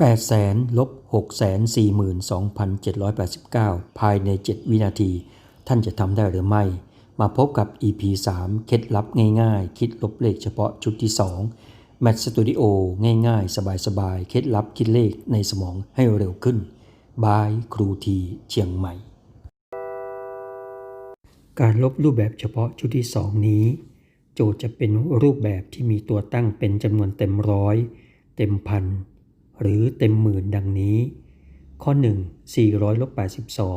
8แสนลบ6แสน42,789 ภายใน 7 วินาที ท่านจะทำได้หรือไม่ มาพบกับ EP 3 เคล็ดลับง่ายๆ คิดลบเลขเฉพาะชุดที่ 2 Math Studio ง่ายๆ สบายๆ เคล็ดลับคิดเลขในสมองให้เร็วขึ้น บายครูทีเชียงใหม่ การลบรูปแบบเฉพาะชุดที่ 2 นี้ โจทย์จะเป็นรูปแบบที่มีตัวตั้งเป็นจำนวนเต็มร้อยเต็มพัน หรือเต็มหมื่นดังนี้ ข้อ 1 400ลบ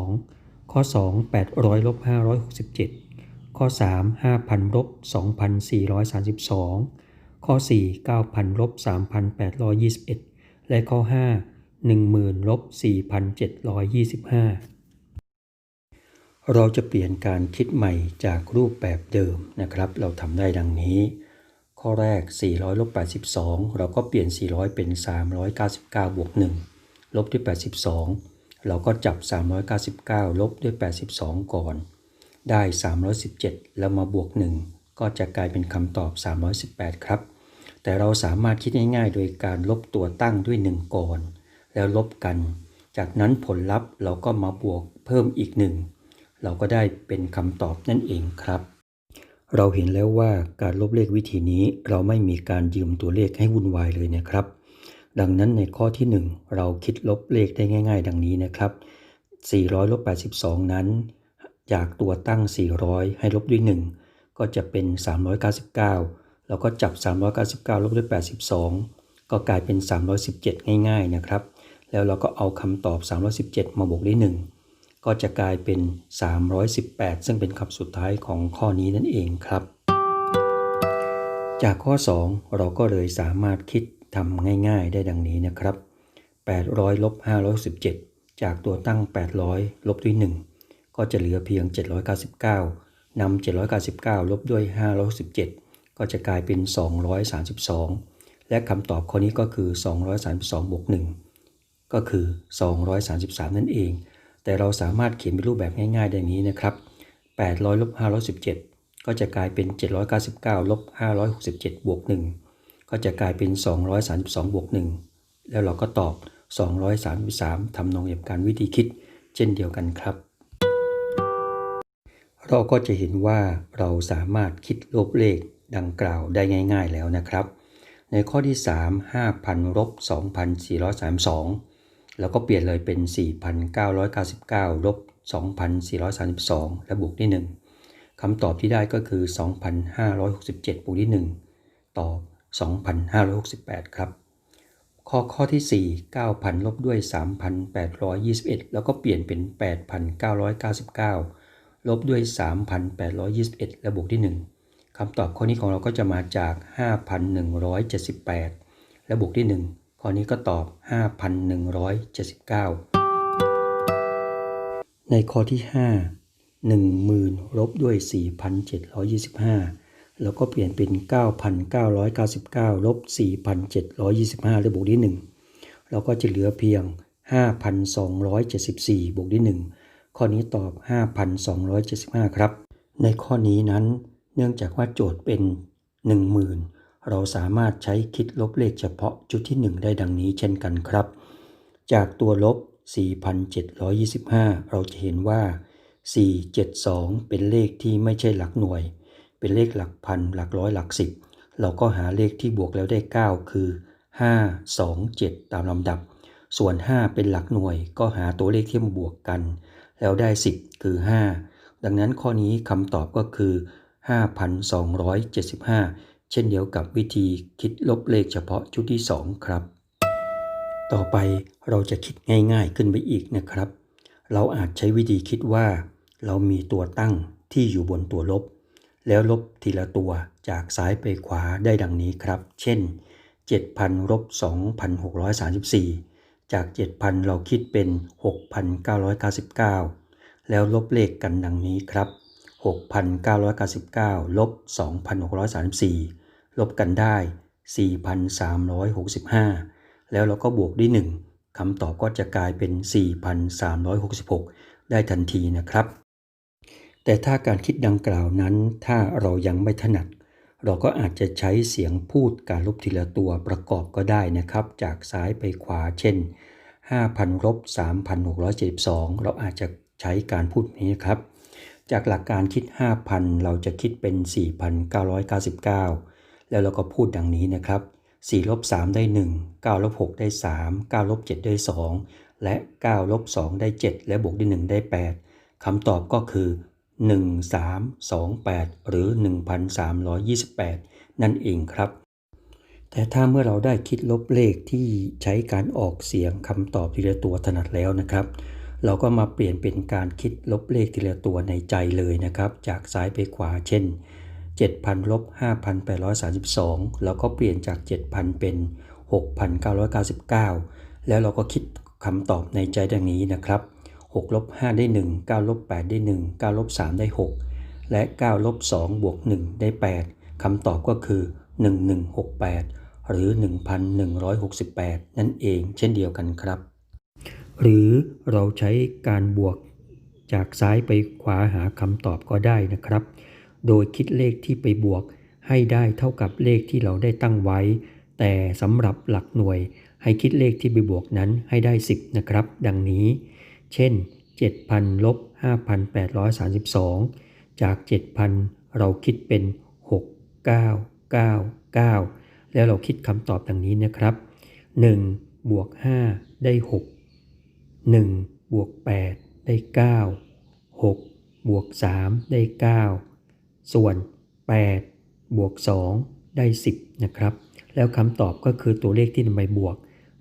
82 ข้อ 2 800ลบ567 ข้อ 3 5,000ลบ2,432 ข้อ 4 9,000ลบ3,821 และข้อ 5 10,000ลบ4,725เราจะเปลี่ยนการคิดใหม่จากรูปแบบเดิมนะครับ เราทำได้ดังนี้ ข้อแรก 400ลบ82 เราก็เปลี่ยน 400 เป็น 399 บวก 1 ลบด้วย 82 เราก็จับ 399 ลบด้วย 82 ก่อน ได้ 317 แล้วมาบวก 1 ก็จะกลายเป็นคำตอบ 318 ครับ แต่เราสามารถคิดง่ายๆ โดยการลบตัวตั้งด้วย 1 ก่อน แล้วลบกัน จากนั้นผลลัพธ์เราก็มาบวกเพิ่มอีก 1 เราก็ได้เป็นคำตอบนั่นเองครับ เราเห็นแล้วว่าการลบเลขวิธีนี้เราไม่มีการยืมตัวเลขให้วุ่นวายเลยนะครับ ดังนั้นในข้อที่ 1 เราคิดลบเลขได้ง่าย ๆ ดังนี้นะครับ 400ลบ82 นั้น จากตัวตั้ง 400 ให้ลบด้วย 1 ก็จะเป็น 399 แล้วก็จับ 399 ลบด้วย 82 ก็กลายเป็น 317 ง่าย ๆ นะครับ แล้วเราก็เอาคำตอบ 317 มาบวกด้วย1 ก็จะกลายเป็น 318 ซึ่งเป็นคำสุดท้ายของข้อนี้นั่นเองครับ จากข้อ 2 เราก็เลยสามารถคิดทำง่ายๆได้ดังนี้นะครับ 800ลบ517 จากตัวตั้ง 800 ลบด้วย 1 ก็จะเหลือเพียง 799 นำ 799 ลบด้วย 517 ก็จะกลายเป็น 232 และคำตอบข้อนี้ก็คือ 232บวก1ก็คือ 233 นั่นเอง แต่เราสามารถเขียนเป็นรูปแบบง่ายๆดังนี้นะครับ800ลบ517 ก็จะกลายเป็น 799ลบ567บวก1ก็จะกลายเป็น 232บวก1แล้วเราก็ตอบ 233ทำนองเดียวกันวิธีคิดเช่นเดียวกันครับ เราก็จะเห็นว่าเราสามารถคิดลบเลขดังกล่าวได้ง่าย ๆแล้วนะครับ ในข้อที่ 3 5,000ลบ2,432 แล้วก็เปลี่ยนเลยเป็น 4,999ลบ2,432 และบวกที่1คำตอบที่ได้ก็คือ 2,567บวกที่1ตอบ 2,568 ครับ ข้อข้อที่ 4 9,000 ลบด้วย 3,821 แล้วก็เปลี่ยนเป็น 8,999 ลบด้วย 3,821 และบวกที่1คำตอบข้อนี้ของเราก็จะมาจาก 5,178 และบวกที่1 ข้อนี้ก็ตอบ 5,179 ในข้อที่ 5 10,000ลบด้วย 4,725 แล้วก็เปลี่ยนเป็น 9,999ลบ4,725และบวกที่1เราก็จะเหลือเพียง 5,274 บวกที่1ข้อนี้ตอบ 5,275 ครับ ในข้อนี้นั้นเนื่องจากว่าโจทย์เป็น 10,000 เราสามารถใช้คิดลบเลขเฉพาะจุดที่ 1 ได้ดังนี้เช่นกันครับ จากตัวลบ 4,725 เราจะเห็นว่า 472 เป็นเลขที่ไม่ใช่หลักหน่วย เป็นเลขหลักพันหลักร้อยหลักสิบเราก็หาเลขที่บวกแล้วได้ 9 คือ 5 2 7 ตามลำดับ ส่วน 5 เป็นหลักหน่วย ก็หาตัวเลขที่มาบวกกัน แล้วได้ 10 คือ 5 ดังนั้นข้อนี้คำตอบก็คือ 5,275 เช่นเดียวกับวิธีคิดลบเลขเฉพาะชุดที่ 2 ครับ ต่อไปเราจะคิดง่ายๆขึ้นไปอีกนะครับ เราอาจใช้วิธีคิดว่า เรามีตัวตั้งที่อยู่บนตัวลบ แล้วลบทีละตัวจากซ้ายไปขวาได้ดังนี้ครับ เช่น 7,000ลบ2,634 จาก 7,000 เราคิดเป็น 6,999 แล้วลบเลขกันดังนี้ครับ6,999 ลบ 2,634 ลบกันได้ 4,365 แล้วเราก็บวกด้วย 1คำตอบก็จะกลายเป็น 4,366 ได้ทันทีนะครับ แต่ถ้าการคิดดังกล่าวนั้น ถ้าเรายังไม่ถนัด เราก็อาจจะใช้เสียงพูดการลบทีละตัวประกอบก็ได้นะครับ จากซ้ายไปขวาเช่น 5,000ลบ3,672 เราอาจจะใช้การพูดนี้ครับจากหลักการคิด 5,000 เราจะคิดเป็น 4,999 แล้วเราก็พูดดังนี้นะครับ4ลบ3ได้ 1 9ลบ6ได้ 3 9ลบ7ได้ 2 และ9ลบ2ได้ 7 และบวกด้วย1ได้ 8คำตอบก็คือ 1328 หรือ 1328 นั่นเองครับ แต่ถ้าเมื่อเราได้คิดลบเลขที่ใช้การออกเสียงคำตอบทีละตัวถนัดแล้วนะครับ เราก็มาเปลี่ยนเป็นการคิดลบเลขทีละตัวในใจเลยนะครับ จากซ้ายไปขวาเช่น 7,000ลบ5,832 แล้วก็เปลี่ยนจาก 7,000 เป็น 6,999 แล้วเราก็คิดคำตอบในใจดังนี้นะครับ6ลบ5ได้ 1 9ลบ8ได้ 1 9ลบ3ได้ 6 และ9ลบ2บวก1ได้ 8คำตอบก็คือ 1168 หรือ 1168 นั่นเองเช่นเดียวกันครับ หรือเราใช้การบวกจากซ้ายไปขวาหาคำตอบก็ได้นะครับ โดยคิดเลขที่ไปบวก ให้ได้เท่ากับเลขที่เราได้ตั้งไว้ แต่สำหรับหลักหน่วย ให้คิดเลขที่ไปบวกนั้นให้ได้ 10 นะครับ ดังนี้ เช่น 7,000ลบ5,832 จาก 7,000 เราคิดเป็น 6999 แล้วเราคิดคำตอบดังนี้นะครับ 1 บวก 5 ได้ 6 1 บวก 8 ได้ 9 6 บวก 3 ได้ 9 ส่วน 8 บวก 2 ได้ 10 นะครับ แล้วคำตอบก็คือตัวเลขที่นำไปบวก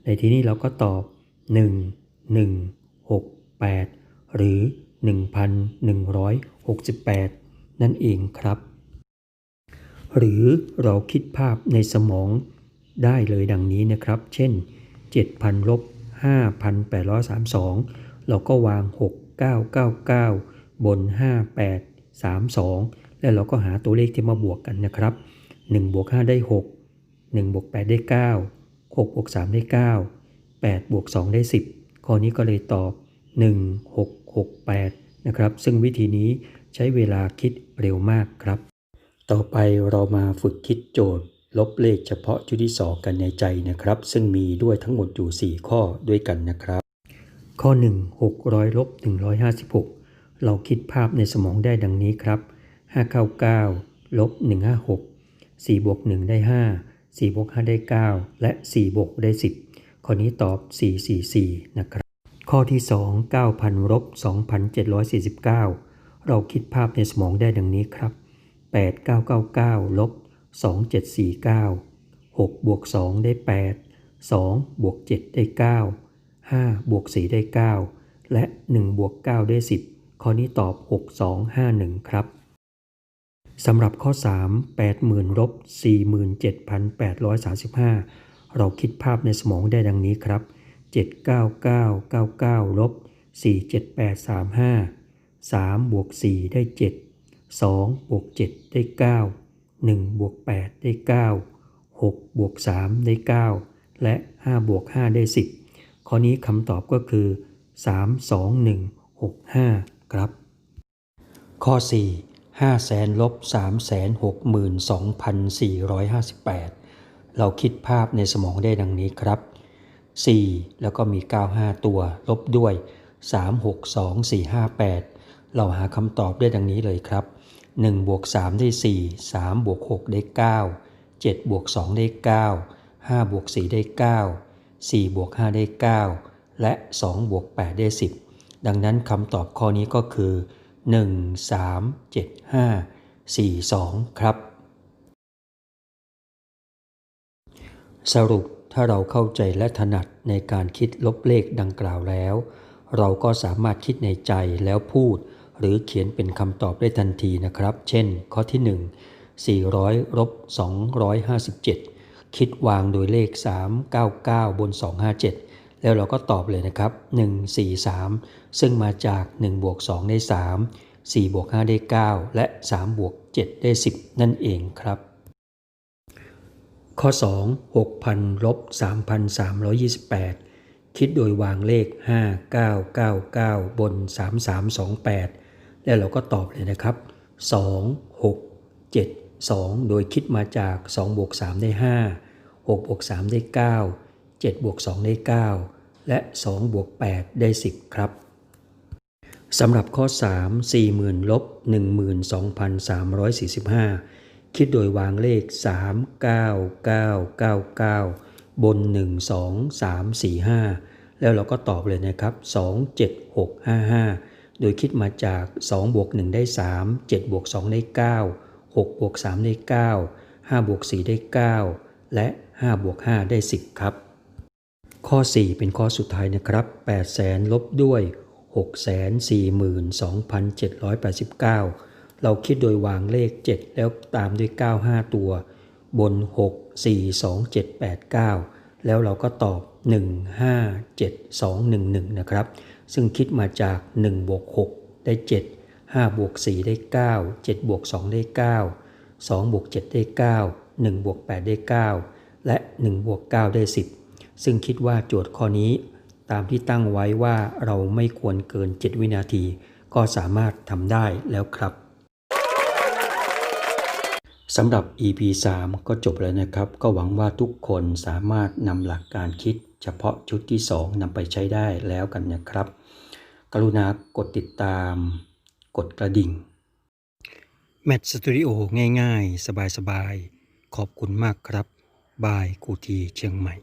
ในที่นี้เราก็ตอบ 1 1 6 8 หรือ 1168 นั่นเองครับ หรือเราคิดภาพในสมองได้เลยดังนี้นะครับ เช่น 7,000ลบ5,832 เราก็วาง 6999 บน 5832 แล้วเราก็หาตัวเลขที่มาบวกกันนะครับ1บวก5ได้ 6 1บวก8ได้ 9 6บวก3ได้ 9 8บวก2ได้ 10 ข้อนี้ก็เลยตอบ 1668 นะครับ ซึ่งวิธีนี้ใช้เวลาคิดเร็วมากครับ ต่อไปเรามาฝึกคิดโจทย์ ลบเลขเฉพาะชุดที่ 2 กันในใจนะครับ ซึ่งมีด้วยทั้งหมดอยู่ 4 ข้อด้วยกันนะครับ ข้อ 1 600ลบ156 เราคิดภาพในสมองได้ดังนี้ครับ 599ลบ156 4บวก1ได้ 5 4บวก5ได้ 9 และ 4 บวกได้ 10 ข้อนี้ตอบ 444 นะครับ ข้อที่ 2 9,000ลบ2,749 เราคิดภาพในสมองได้ดังนี้ครับ 8999ลบ2749 6บวก2ได้ 8 2บวก7ได้ 9 5บวก4ได้ 9 และ 1บวก9ได้ 10 ข้อนี้ตอบ 6251 ครับ สำหรับข้อ 3 80,000ลบ47,835 เราคิดภาพในสมองได้ดังนี้ครับ 79999ลบ47835 3บวก4ได้ 7 2บวก7ได้ 9 1บวก8ได้ 9 6บวก3ได้ 9 และ 5 บวก 5 ได้ 10 ข้อนี้คำตอบก็คือ 32165 ครับ ข้อ 4 5แสนลบ3แสน62,458 เราคิดภาพในสมองได้ดังนี้ครับ 4 แล้วก็มี 95 ตัว ลบด้วย 362458 เราหาคำตอบได้ดังนี้เลยครับ 1 บวก 3 ได้ 4 3 บวก 6 ได้ 9 7 บวก 2 ได้ 9 5 บวก 4 ได้ 9 4 บวก 5 ได้ 9 และ 2 บวก 8 ได้ 10 ดังนั้นคำตอบข้อนี้ก็คือ 1 3 7 5 4 2 ครับ สรุปถ้าเราเข้าใจและถนัดในการคิดลบเลขดังกล่าวแล้ว เราก็สามารถคิดในใจแล้วพูด หรือเขียนเป็นคำตอบได้ทันทีนะครับ เช่น ข้อที่ 1 400ลบ257 คิดวางโดยเลข 399 บน 257 แล้วเราก็ตอบเลยนะครับ 143 ซึ่งมาจาก1บวก2ได้ 3 4บวก5ได้ 9 และ 3 บวก 7 ได้ 10 นั่นเองครับ ข้อ 2 6,000ลบ3,328 คิดโดยวางเลข 5999 บน 3328 แล้วเราก็ตอบเลยนะครับ 2 6 7 2 โดยคิดมาจาก 2 บวก 3 ได้ 5 6 บวก 3 ได้ 9 7บวก2ได้ 9 และ2บวก8ได้ 10 ครับสำหรับข้อ 3 40,000ลบ12,345 คิดโดยวางเลข 3 9 9 9 9 บน 1 2 3 4 5 แล้วเราก็ตอบเลยนะครับ 2 7 6 5 5 โดยคิดมาจาก 2 บวก 1 ได้ 3 7 บวก 2 ได้ 9 6บวก3ได้ 9 5บวก4ได้ 9 และ5บวก5ได้ 10 ครับ ข้อ 4 เป็นข้อสุดท้ายนะครับ8แสนลบด้วย 642,789 เราคิดโดยวางเลข 7 แล้วตามด้วย 9 5 ตัว บน 6 4 2 7 8 9 แล้วเราก็ตอบ 1 5 7 2 1 1 นะครับ ซึ่งคิดมาจาก1บวก6ได้ 7 5บวก4ได้ 9 7บวก2ได้ 9 2บวก7ได้ 9 1บวก8ได้ 9 และ1บวก9ได้ 10 ซึ่งคิดว่าโจทย์ข้อนี้ ตามที่ตั้งไว้ว่าเราไม่ควรเกิน 7 วินาที ก็สามารถทำได้แล้วครับสำหรับ EP 3 ก็จบแล้วนะครับ ก็หวังว่าทุกคนสามารถนำหลักการคิด เฉพาะชุดที่ 2นำไปใช้ได้แล้วกันนะครับ กรุณากดติดตาม กดกระดิ่ง แมทสตูดิโอง่ายๆ สบายๆ ขอบคุณมากครับ บายกูทีเชียงใหม่